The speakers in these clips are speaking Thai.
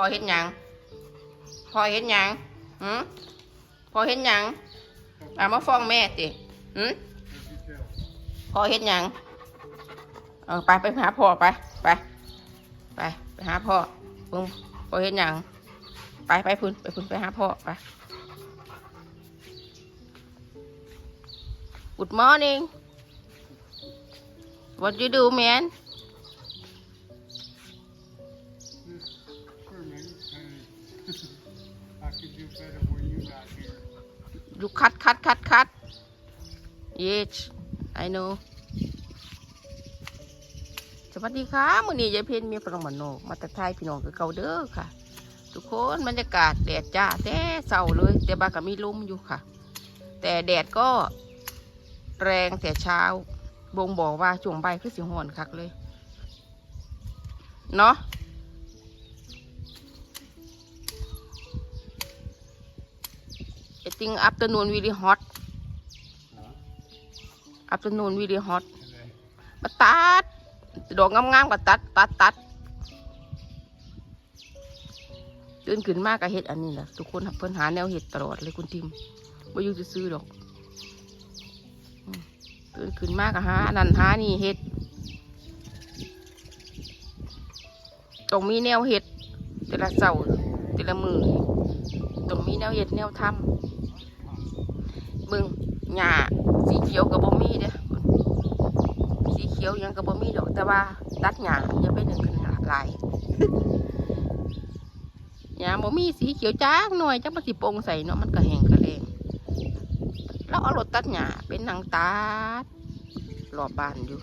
อเห็นหยังพอเห็นหยังหืมพอเห็นหยังอ่ามาฟ้องแม่ติหืมพอเห็นหยังเออไปไปหาพ่อไปไปไปไปหาพ่อเพิ่งพอเห็นหยังไปไปพุ่นไปพุ่นไปหาพ่อไป Good morning What you do man You cut cut cut cut Yes I know สวัสดีค่ะมื้อนี้ยายเพนมียฝรั่งมานโนมาตะไทยพี่น้องคือเกาเด้อค่ะ ทุกคนบรรยากาศแดดจ้าแต่เศร้าเลย แต่บาก็มีลมอยู่ค่ะ แต่แดดก็แรงแต่เช้าบ่งบอกว่าช่วงใบคือสิฮ้อนคักเลย เนาะ think afternoon really hot afternoon really hot มาตัดดอกงามๆก็ตัดตัดตัดตื่นขึ้นมากก็เห็ดอันนี้แหละทุกคนเพิ่นหาแนวเห็ดตลอดเลยคุณทิมไม่อยู่จะซื้อๆดอกอืมตื่นขึ้นมากก็หาอันนั่นหานี่เห็ดต้องมีแนวเห็ดแต่ละเสาร์แต่ละมือ ต้องมีแนวเห็ดแนวทำเบิ่งหญ้าสีเขียวกับบ่มีเด้อสีเขียวยังก็บ่มีดอกแต่ว่าตัดหญ้าอย่าไปหนึ่งกันหลายหญ้าบ่มีสีเขียวจ้างหน่อยจักมันสิโป่งใสเนาะมันก็แห้งกระเลงแล้วเอารถตัดหญ้าเป็นนางตัดรอบบ้านอยู่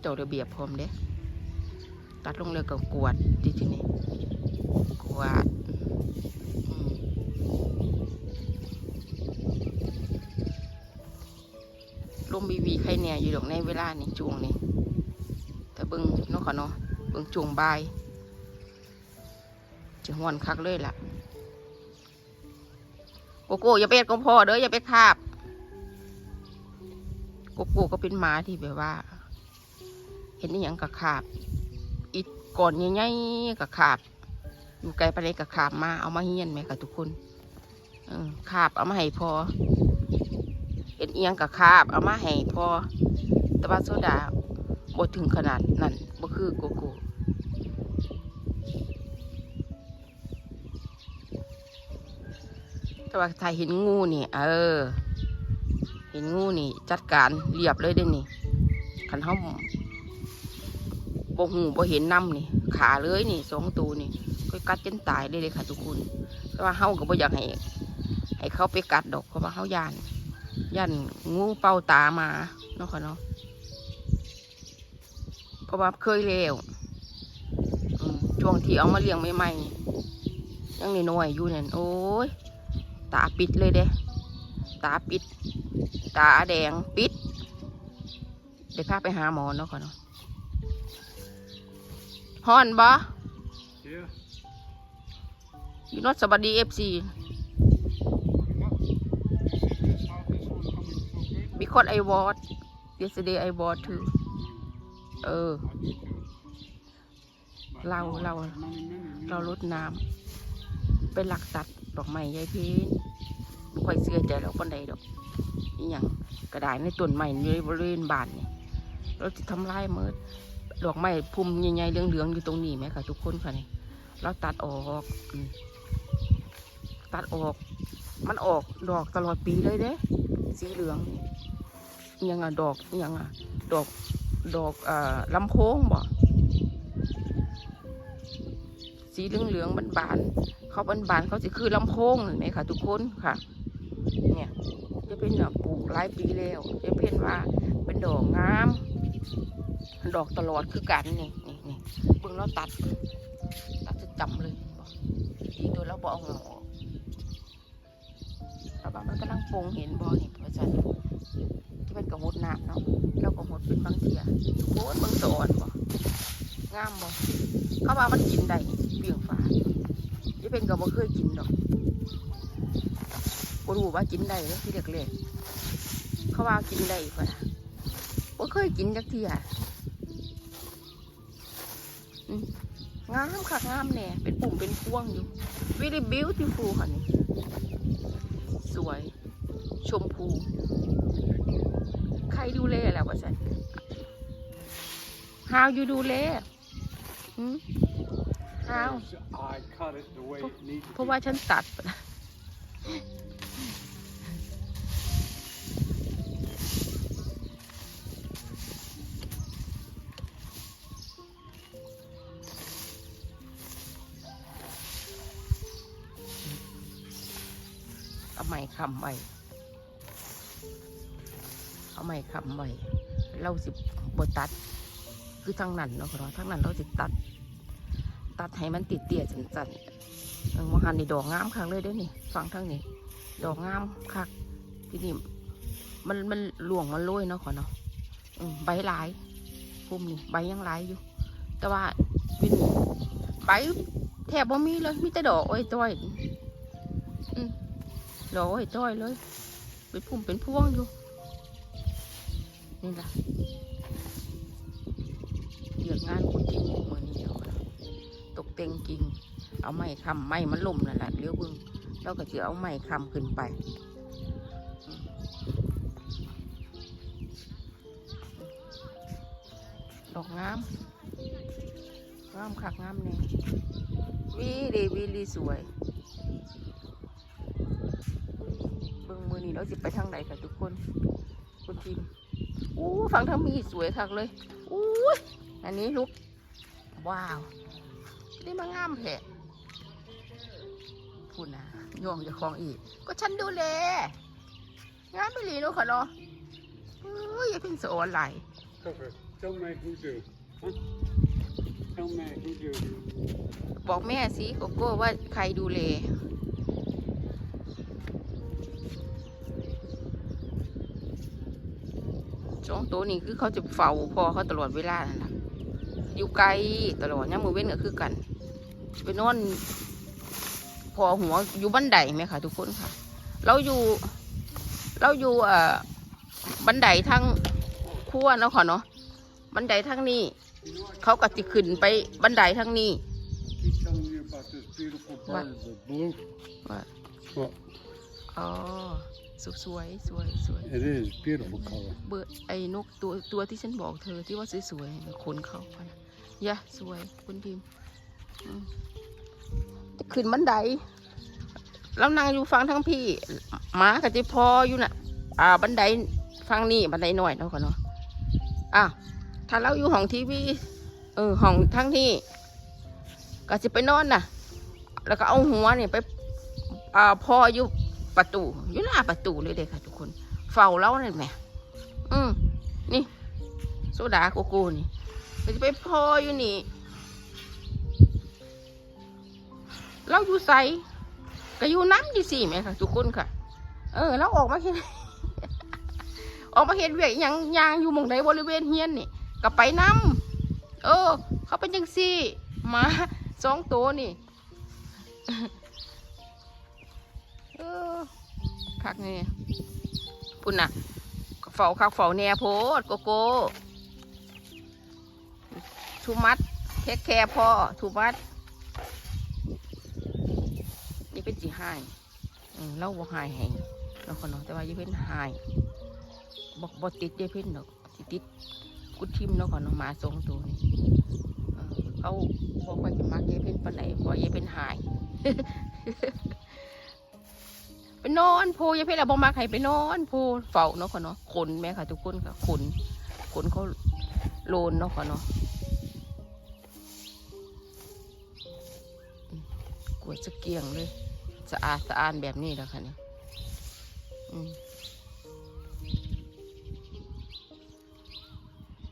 เจ้าระเบียบพร้อมเด้ ตัดลงเลยก็กวาดที่ที่นี่กวดลมบีบีใครเนี่ยอยู่ดอกในเวลานี่ช่วงนี้แต่เบิ่งนาะค่ะเนาะเบิ่งช่วงบายจะหวนคักเลยล่ะโกโก้อย่าไปเอ็ดของพ่อเด้ออย่าไปคาบโกโก้ก็เป็นหมาที่แบบว่า เห็นนี่ยังกับคาบ อีกก่อนใหญ่ๆกับคาบ อยู่ไกลไปเลยกับคาบมาเอามาเฮียนไหมค่ะทุกคนเออคาบเอามาให้พอเห็นเอียงกับคาบเอามาให้พอต่ว่าโซดาบ่ถึงขนาดนั้นบ่คือโกโก้แต่ว่าถ้าเห็นงูนี่ เออ เห็นงูนี่ จัดการเรียบเลยเด้นี่คันเฮา บ่หูบ่เห็นน้ำนี่ ขาเลยนี่สองตัวนี่ก็กัดจนตายเลยเลยค่ะทุกคนแต่ว่าเฮาก็บ่อยากให้ให้เขาไปกัดดอกเพราะว่าเฮาย่านยันงูเป่าตามาเนาะค่ะเนาะเพราะว่าเคยเลวช่วงที่เอามาเลี้ยงใหม่ๆยังน้อยอยู่เนี่ยโอ้ยตาปิดเลยเด้ตาปิด ตาแดงปิดเดี๋ยวข้าไปหาหมอเนาะค่ะเนาะ ฮอนบ่ Yeah. อยู่นอตสวัสดีเอฟซี You see this, how this one's coming so good? because I bought yesterday I bought too เออ I do too. But Lau, no, lau. many, many, เรา many. ลดน้ำเป็นหลักตัดดอกไม้ยายเพนบ่ค่อยเสื้อใจเราคนใดดอกนี่อย่างกระดาษในต้นไม้อยู่ในบริเวณบ้านนี่เราจะทำลายหมืด ดอกไม้พุ่มใหญ่ๆเหลืองๆอยู่ตรงนี้ไหมคะทุกคนค่ะนี่เราตัดออกตัดออก มันออกดอกตลอดปีเลยเด้ สีเหลืองยังอะดอกอิหยังอะดอกดอกอ่อลำโพงบ่สีเหลืองๆบานๆเขาบานๆเขาจะคือลำโพงเห็นไหมคะทุกคนค่ะ เนี่ยจะเป็นอะปลูกหลายปีแล้วจะเป็นว่าเป็นดอกงาม ดอกตลอดคือกันนี่นี่นี่เบิ่งเราตัด ตัดจะจำเลยบอกอีตัวเราบอกหงออกเราบอกมันกำลังปรุงเห็นบอนี่เพราะฉะนั้นที่เป็นกระหดน้ำเนาะเราก็หดเป็นบางเทียโคตรเบิ่งสอนบ่งามบ่เขาว่ามันกินได้เบี่ยงฟ้าที่เป็นก็บ่เคยกินดอกบ่รู้ว่ากินได้เลยที่เด็กเลยเขาว่ากินได้ป่ะบ่เคยกินจักเทียอืม งามค่ะงามแน่เป็นปุ่มเป็นพวงอยู่ very beautiful ค่ะนี่สวย ชมพู ใครดูแลแล้ววะฉัน how you ดูแลหืม how I cut it the way it needs เพ to ราะ be. ว่าฉันตัด ไม้คำไว้เอาไม้คำไว้เราสิบตัด คือทางนั้นเนาะเนาะทางนั้นเราสิตัด ตัดให้มันติดเตี่ยจันๆเออมาหันนี่ดอกงามคักเลยเด้นี่ฟังทั้งนี้ ดอกงามคักที่นี่มันมันหลวงมันโรยเนาะขอเนาะใบหลายพุ่มนี่ใบยังหลายอยู่ แต่ว่าวินใบแทบบ่มีเลยมีแต่ดอกอ้อยต้อยอืม ดอกอ้อยต้อยเลยเป็นพุ่มเป็นพวงอยู่ นี่ละเรียกงานคนที่มือนี่เดียวตกแต่งกิ่งเอาไม้คำไม้มันล่มนั่นแหละเลี้ยวเบึงเราก็จะเอาไม้คำขึ้นไปดอกงามงามคักงามเนี่ยวีดีวีดีสวย เราสิไปทางไหนกันทุกคนคุณพิมพ์อู้ฟังทางมีสวยคักเลยอู้ยอันนี้ลูกว้าวนี่มางามแผะพูดนะโยงเจะคลองอีก ก็ฉันดูแลงานไม่หลีเนาะค่ะเนาะอุ้ยอย่าเพิ่งสอนไหล Cover. Tell me who do. Huh? Tell me who do. บอกแม่สิโกโก้ว่าใครดูแล ตัวนี้คือเขาจะเฝ้าพอเขาตลอดเวลานั่นแหละอยู่ไกลตลอดย่ามมือเว้นก็คือกันไปนอนพอหัวอยู่บันไดไหมคะทุกคนค่ะ เราอยู่เราอยู่เอ่อบันไดทางครัวเนาะค่ะเนาะบันไดทางนี้ You know, I เขาก็จะขึ้นไปบันไดทางนี้ keep telling you about this beautiful What? bird, the blue. What? Well, อ๋อ สวยสวยสวยสวย it is beautiful color. เบอร์ไอ้นกตัวตัวที่ฉันบอกเธอที่ว่าสวยๆน่ะขนเข้าไปยะสวยคุณพิมพ์อืมจะขึ้นบันได แล้วนั่งอยู่ฟังทั้งพี่หมากับจิพออยู่น่ะ อ่า บันไดฟังนี่บันไดหน่อยเนาะก่อนเนาะอะถ้าเราอยู่ห้องทีวีเออห้องทั้งที่ก็จะไปนอนน่ะ แล้วก็เอาหัวเนี่ยไปอ่าพออยู่ ประตู อยู่หน้าประตูเลยเด็กค่ะ ทุกคน เฝ้าเราเนี่ยแม่อืมนี่โซดาโกโก้นี่จะไปพออยู่นี่เราอยู่ใสก็อยู่น้ำดีสี่ไหมค่ะ ทุกคนค่ะ เออเราออกมาเห็นออกมาเห็นเวียกยังยางอยู่มองใดบริเวณเฮียนนี่ก็ไปน้ำเออ เขาเป็นจังสี่หมาสองตัวนี่ เออ คักนี่ปุ่นน่ะเฝ้าคักเฝ้าแน่โพดโกโก้ทูมัดเทคแคร์พ่อทูมัด นี่เป็นสีหายเล่าบ่หายให้เราคนเนาะแต่ว่ายี่เป็นหายบอกบอติดยี่เป็นดอกสิติดกุดทิมเนาะคนเนาะมาสองตัวนี่เขาบอกว่าจะมาเยี่เป็นปานไหนพอยี่เป็นหาย ไปนอนโพยายเพชรเราบอมาใครไปนอนโพเฝ้าเนาะค่ะเนาะขนแม่ค่ะทุกคนค่ะขนขนเขาโลนเนาะค่ะเนาะกวดสะเกียงเลยสะอาดสะอาดแบบนี้แหละค่ะเนี่ย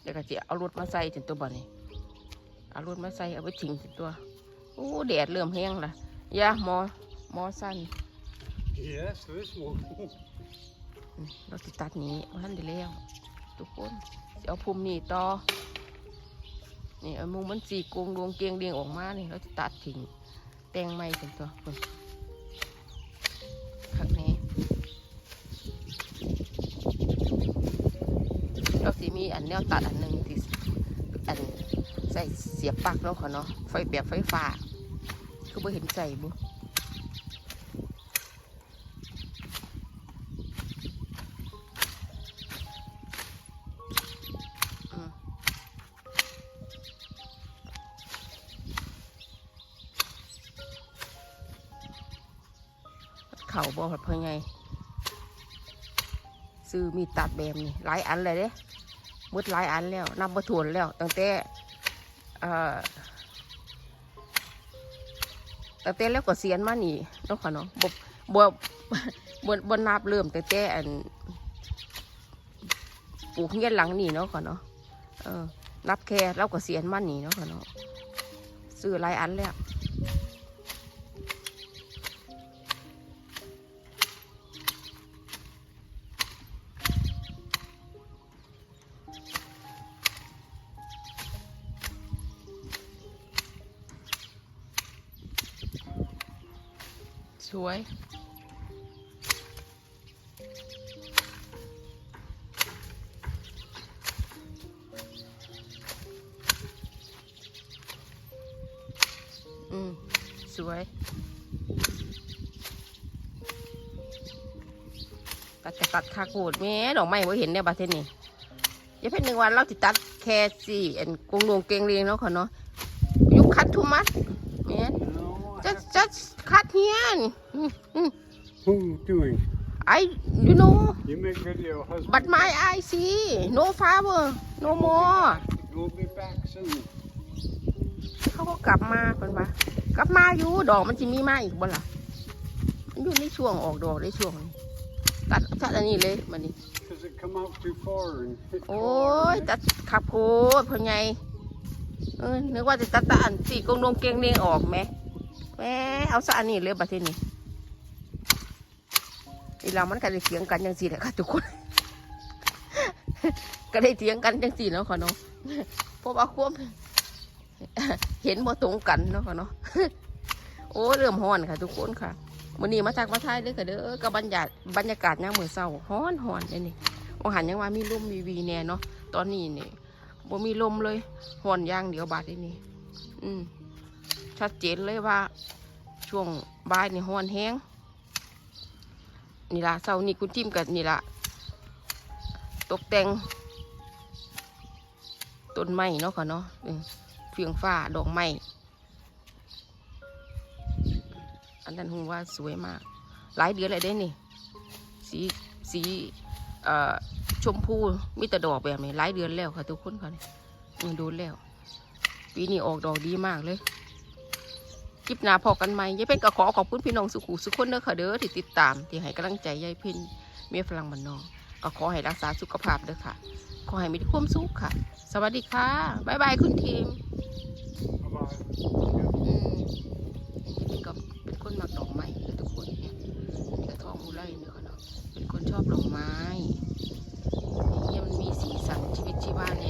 เดี๋ยวก็จะเอารถมาใส่ถึงตัวบ่นี่เอารถมาใส่เอาไปทิ้งถึงตัวโอ้แดดเริ่มแห้งละยาหมอหมอสั้น Yes, this one. เราติตัดนี้ท่านได้แล้วทุกคนเอาภูมินี่ต่อนี่เอามุงมันสีกงดวงเกียงเรียงออกมานี่เราจะตัดทิ้งแตงไม้ถึงตัวคนข้างนี้เราสิมีอันแนวตัดอันหนึ่งที่อันใส่เสียบปลั๊กแล้วค่ะเนาะไฟแบบไฟฟ้าคือบ่เห็นใส่บุ เขาบ่เพื่อไงซื้อมีตัดแบบนี้หลายอันเลยเด้มดหลายอันแล้วนับบ่ถ้วนแล้ว ตั้งแต่ตั้งแต่แล้วก็เสียนมานี่เนาะค่ะเนาะบ่บ่บ่บ่นับเริ่มตั้งแต่อันปลูกเงี้ยหลังนี่เนาะค่ะเนาะเออนับแค่เราก็เสียนมานี่เนาะค่ะเนาะซื้อหลายอันแล้ว สวย อืม สวย ตัดจะตัดคาโกดแม่ดอกไม้ว่าเห็นในบัตเทนนี่อย่าเพิ่งหนึ่งวันเราติดตัดแค่สี่อันกงดวงเกงเรียงเนาะค่ะเนาะยุคคัดทุมัดแม่ No, I just have- just cut here อืมอืม who doing? I you know You make video, husband. but my eye see no flower no more We'll be back soon. เขาก็กลับมาเป็นปะกลับมาอยู่ดอกมันจะมีมาอีกบ่ล่ะมันอยู่ในช่วงออกดอกในช่วงนี้ตัดตัดอันนี้เลยมันนี่ Because it come out too far and hit โอ้ย corn. ตัดขับโคตรพ่อไงเออนึกว่าจะตัดตาอันสี่กงดงเกงเลียงออกไหม แหมเอาซะอันนี้เลยบัดทีนี้อีเรามันก็ได้เถียงกันจังสี่แหละค่ะทุกคน ก็ได้เถียงกันจังสี่แล้วค่ะเนาะเพราะว่าควบเห็นบ่ตรงกันเนาะค่ะเนาะโอ้เริ่มฮ้อนค่ะ ทุกคนค่ะมื้อนี้มาจากมาไทยเด้ค่ะเด้อกับบรรยากาศบรรยากาศยามมื้อเช้าฮ้อนฮ้อนเลยนี่ว่าหันยังว่ามีลมมีวีแน่เนาะตอนนี้นี่บ่มีลมเลยฮ้อนอย่างเดียวบาดนี้อืม ชัดเจนเลยว่า ช่วงบ่ายนี่ฮ้อนแห้งนี่ล่ะเช้านี้คุณทิมกับนี่ล่ะตกแต่งต้นไม้เนาะค่ะเนาะเฟียงฟ้าดอกไม้อันนั้นหูว่าสวยมาก หลายเดือนเลยได้นี่สีสีชมพูมีแต่ดอกแบบนี้หลายเดือนแล้วค่ะทุกคนค่ะนี่ดูแล้วปีนี้ออกดอกดีมากเลย ลิปหน้าพอกันไหมยายเพ็ญก็ขอขอบคุณพี่น้องสุขุสุขคนเด้อค่ะเด้อที่ติดตาม ที่ให้กำลังใจยายเพ็ญเมียฝรั่งมันนอกก็ขอให้รักษาสุขภาพเด้อค่ะ ขอให้มีความสุขค่ะ สวัสดีค่ะบ๊ายบายคุณทีมอืมเก็เป็นคนมักดอกไม้ทุกคนเนี่ยนี่ท้องอุไรเนายเนาะเป็นคนชอบดอกไม้เนี่ยมันมีสีสันชีวิตชีวาเนี่ย